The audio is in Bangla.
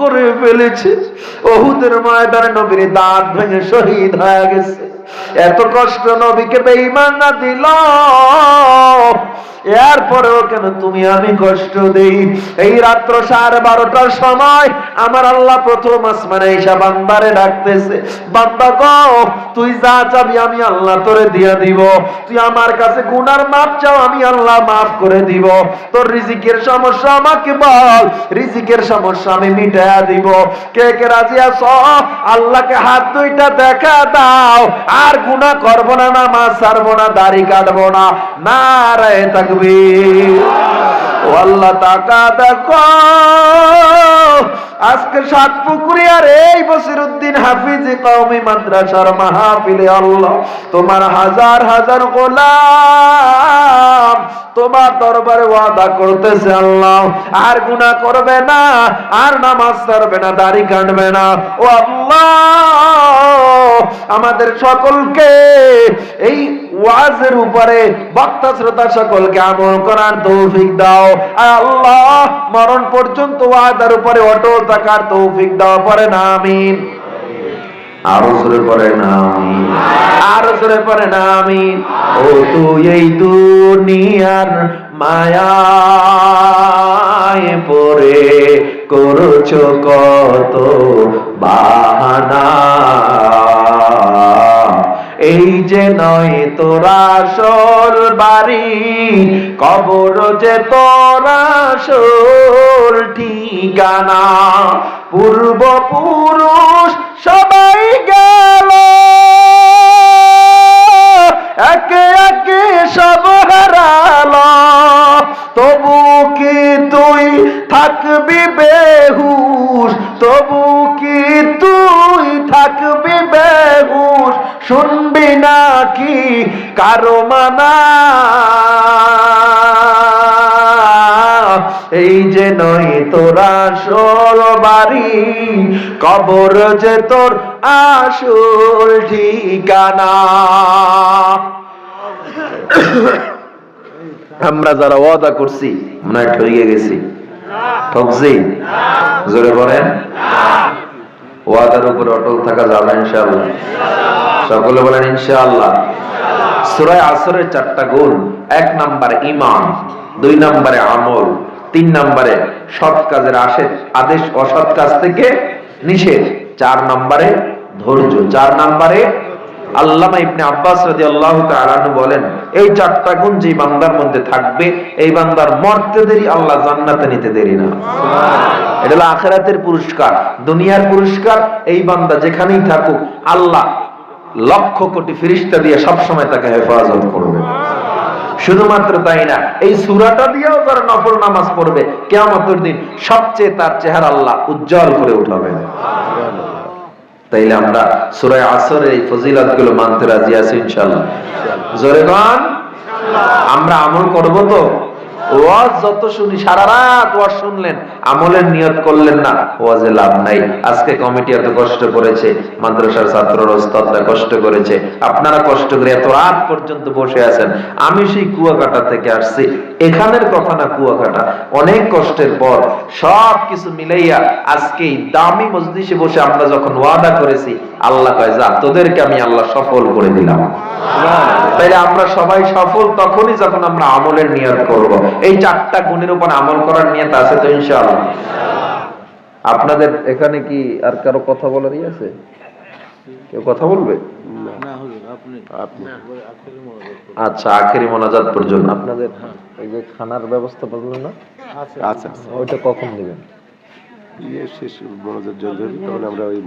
করে ফেলেছে। ওহুদের ময়দানে নবীর দাঁত ভেঙে শহীদ হয়ে গেছে। এত কষ্ট নবীকে বেঈমান না দিল। এরপরেও কেন তুমি আমি কষ্ট দেই? এই রাত্র সাড়ে বারোটার সময় আমার আল্লাহ প্রথম আসমানে ঈশা বান্দারে ডাকতেছে বান্দা গো, তুই যা চাবি আমি আল্লাহ তোরে দিয়ে দিব। তুই আমার কাছে গুনার মাপ চাও, আমি আল্লাহ মাফ করে দিব। তোর রিজিকের সমস্যা আমাকে বল, রিজিকের সমস্যা আমি মিটায়া দিব। কে কে রাজি আছো? আল্লাহকে হাত দুইটা দেখা দাও। আর গুনাহ করব না, নামাজ ছাড়বো না, দাড়ি কাটবো না। নারায়ে তাকবীর ও আল্লাহ, তাকা দেখো। আজকে সাত পুকুরিয়ার এই বসিরুদ্দিন হাফিজ কওমি মাদ্রাসার মাহফিলে আল্লাহ, তোমার হাজার হাজার গোলাম তোমার দরবারে ওয়াদা করতেছে আল্লাহ। আর গুনাহ করবে না, আর নামাজ ছাড়বে না, দাড়ি কাটবে না। ও আল্লাহ আমাদের সকলকে। এই ওয়াজের উপরে বক্তা শ্রোতা সকলকে আমল করার তৌফিক দাও। আল্লাহ মরণ পর্যন্ত ওয়াদার উপরে অটল থাকার তৌফিক দাও পরে না, আমিন। পরে করছ কত বাহানা। এই যে নয় তোরা সর বাড়ি কবর যে তোরা সর ঠিকানা পূর্বপুরুষ সবাই নাকি কারও মানা। এই যে নয় তোরা আসল বাড়ি, কবর যে তোর আসল ঠিকানা। আমরা যারা ওয়াদা করছি, মনে হয় গেছি। ঠকছি জোরে বলেন। ওয়াদার উপর অটল থাকা যাবে ইনশাআল্লাহ। সকলে বলেন ইনশাআল্লাহ। সূরা আসরের চারটা গুণ এক নম্বরে ইমান দুই নম্বরে আমল তিন নম্বরে সৎ কাজের আসে আদেশ অসৎ কাজ থেকে নিষেধ চার নম্বরে ধৈর্য চার নম্বরে আল্লামা ইবনে আব্বাস তাআলা আনহু বলেন এই চারটা গুণ যে বান্দার মধ্যে থাকবে এই বান্দার মরতে দেরি আল্লাহ জান্নাতে নিতে দেরি না। এটা হলো আখেরাতের পুরস্কার দুনিয়ার পুরস্কার এই বান্দা যেখানেই থাকুক আল্লাহ লক্ষ কোটি ফিরিস্তা দিয়ে সবসময় তাকে হেফাজত করবে। শুধুমাত্র তাই না এই সুরাটা দিয়েও যারা নফল নামাজ পড়বে কেমন দিন সবচেয়ে তার চেহারা আল্লাহ উজ্জ্বল করে উঠাবে। তাইলে আমরা সুরায় আসরের এই ফজিলতগুলো মানতে রাজি আছি ইনশাল্লাহ জোরে আমরা আমল করব তো? ওয়াজ যত শুনি, সারা রাত ওয়াজ শুনলেন, আমলের নিয়ত করলেন না, ওয়াজে লাভ নাই। আজকে কমিটি এত কষ্ট করেছে, মাদ্রাসার ওস্তাদরা কষ্ট করেছে, আপনারা কষ্ট করে এত রাত পর্যন্ত বসে আছেন, আমি সেই কুয়াকাটা থেকে আসছি, এখানের কথা না কুয়াকাটা, অনেক কষ্টের পর সব কিছু মিলাইয়া আজকে এই দামি মজলিসে বসে আমরা যখন ওয়াদা করেছি আল্লাহ কয় যা তোদেরকে আমি আল্লাহ সফল করে দিলাম। তাইলে আমরা সবাই সফল তখনই যখন আমরা আমলের নিয়ত করব। এই চারটা গুণের উপর আমল করার নিয়ত আছে তো ইনশাআল্লাহ। আপনাদের এখানে কি আর কারও কথা বলারই আছে? কেউ কথা বলবে? আচ্ছা আখেরি মোনাজাত পর্যন্ত। আপনাদের এই যে খানার ব্যবস্থা বললেন না? আচ্ছা ওইটা কখন দিবেন? ইয়ে শেষ তখন আমরা ওই